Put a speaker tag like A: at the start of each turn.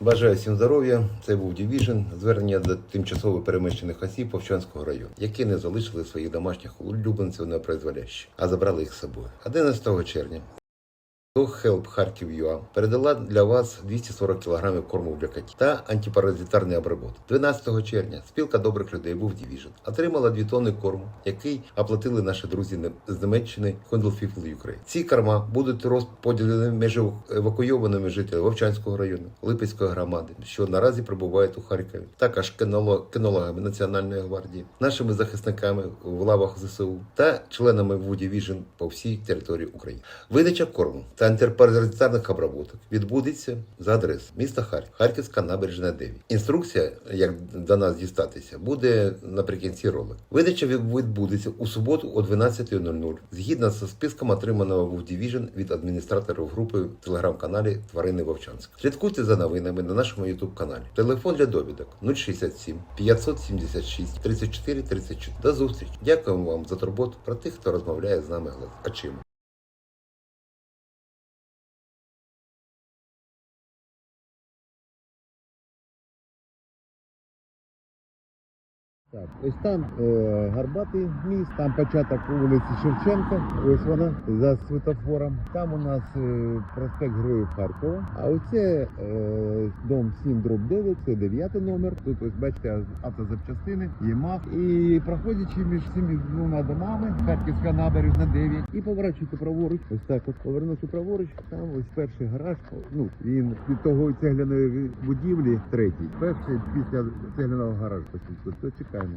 A: Бажаю всім здоров'я. Це був Division. Звернення до тимчасово переміщених осіб Повчанського району, які не залишили своїх домашніх улюбленців на призволяще, а забрали їх з собою. 11 червня. Help Харків.ua передала для вас 240 кг корму для котів та антипаразитарний обробот. 12 червня спілка добрих людей був Division. Отримала 2 тонни корму, який оплатили наші друзі з Німеччини People Ukraine. Ці корма будуть розподілені між евакуйованими жителями Вовчанського району, Липецької громади, що наразі перебувають у Харкові, також кинологами Національної гвардії, нашими захисниками в лавах ЗСУ та членами ВУ Division по всій території України. Видача корму та антипаразитарних обробок відбудеться за адресою міста Харків, Харківська набережна 9. Інструкція, як до нас дістатися, буде наприкінці ролику. Видача відбудеться у суботу о 12.00 згідно з списком отриманого в Division від адміністраторів групи в телеграм-каналі Тварини Вовчанськ. Слідкуйте за новинами на нашому YouTube каналі. Телефон для довідок 067 576 34 34. До зустрічі. Дякуємо вам за турботу про тих, хто розмовляє з нами очима.
B: Так, ось там е, Гарбатий міст, там початок вулиці Шевченка, ось вона за світофором. Там у нас е, проспект Героїв Харкова. А оце е, дом 7 дроб 9, це 9 номер. Тут ось бачите автозапчастини, ЄМАХ. І проходячи між цими двома домами, Харківська набережна 9, і поворачуйте праворуч. Ось так от повернувши праворуч, там ось перший гараж. Ну він від того цегляної будівлі третій. Перший після цегляного гаражу. То pełny.